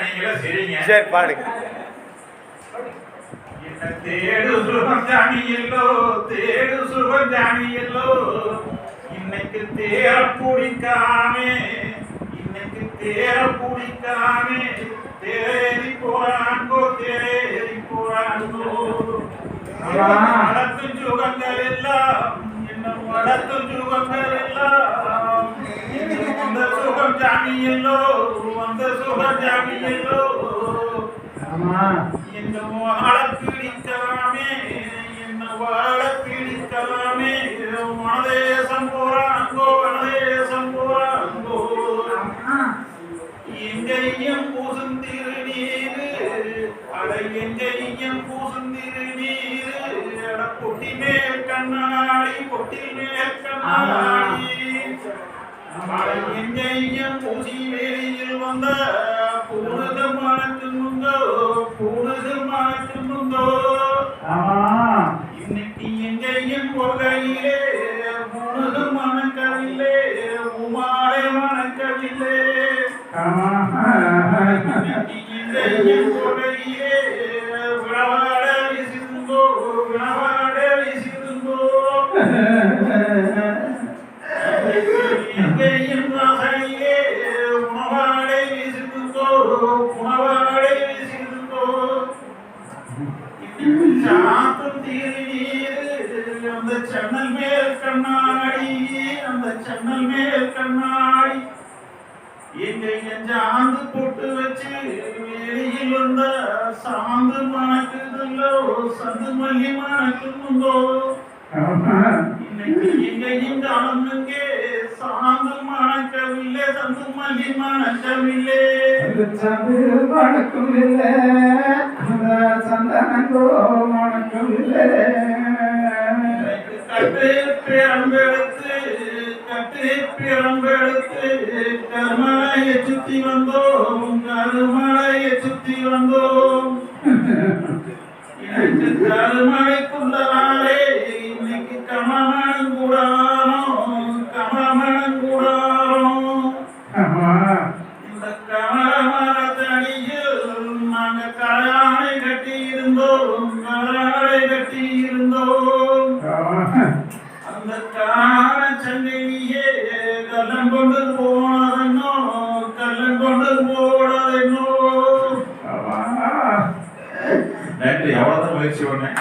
நீங்களே சரிங்க சரி பாடுங்க தேடு சுகஞ்சாணி எல்லோ தேடு சுகஞ்சாணி எல்லோ இன்னைக்கு தேர பிடிக்காமே இன்னைக்கு தேர பிடிக்காமே. தேறி போறாங்கோ தேறி போறாங்கோ. வளர்த்து சுகங்கள் எல்லாம் என்ன வளர்த்து சுகங்கள் எல்லாம். சுகம் ஜாமி எல்லோ வந்த சுகம் ஜாமி எல்லோ. ஆமா. என்ன வாழ பிடிக்கலாமே என்ன வாழ பிடிக்கலாமே மனதேசம் போறாங்கோ மனதேசம் போறாங்கோ எங்கேயும் பூசுந்திரு நீரு அட எங்கேயும் பூசுந்திரு நீரு. அட பொட்டி மேல் கண்ணாடி பொட்டி மேல் கண்ணாடி. எங்கேயும் பூசி வேலியில் வந்த பூனது மணக்குமுங்கோ பூனது மணக்குமுங்கோ ஆமா இன்னைக்கு எங்கேயும் போகையிலே பூனது மணக்கவில்லை உமாரை மணக்கவில்லை ஆமா எங்கேயும் போகையிலே சாத்தும் தீர் அந்த சன்னல் மேல் கண்ணாடி அந்த சன்னல் மேல் கண்ணாடி எங்க எஞ்சாந்து போட்டு வச்சு வெளியில் வந்த சாந்து மணக்குதுல்லோ சந்து மல்லி மணக்குதுங்கோ ஆமா இன்னைக்கு எங்கேயும் காலமுங்கே சாந்து மணக்கவில்லை சந்து மல்லி மணக்கவில்லை சந்து வணக்கம் இல்லை. சந்தனங்கோ வணக்கம் இல்லை. கட்டு பிறம்பெடுத்து கட்டு சுத்தி வந்தோம். காலாடை கட்டி இருந்தோம் காலாடை கட்டி இருந்தோம். அந்த கால சங்கிலியே கள்ளம் கொண்டு போனதென்னோ கள்ளம் கொண்டு போனதென்னோ நன்றி. அவ்வளவுதான் முயற்சி பண்ணேன்.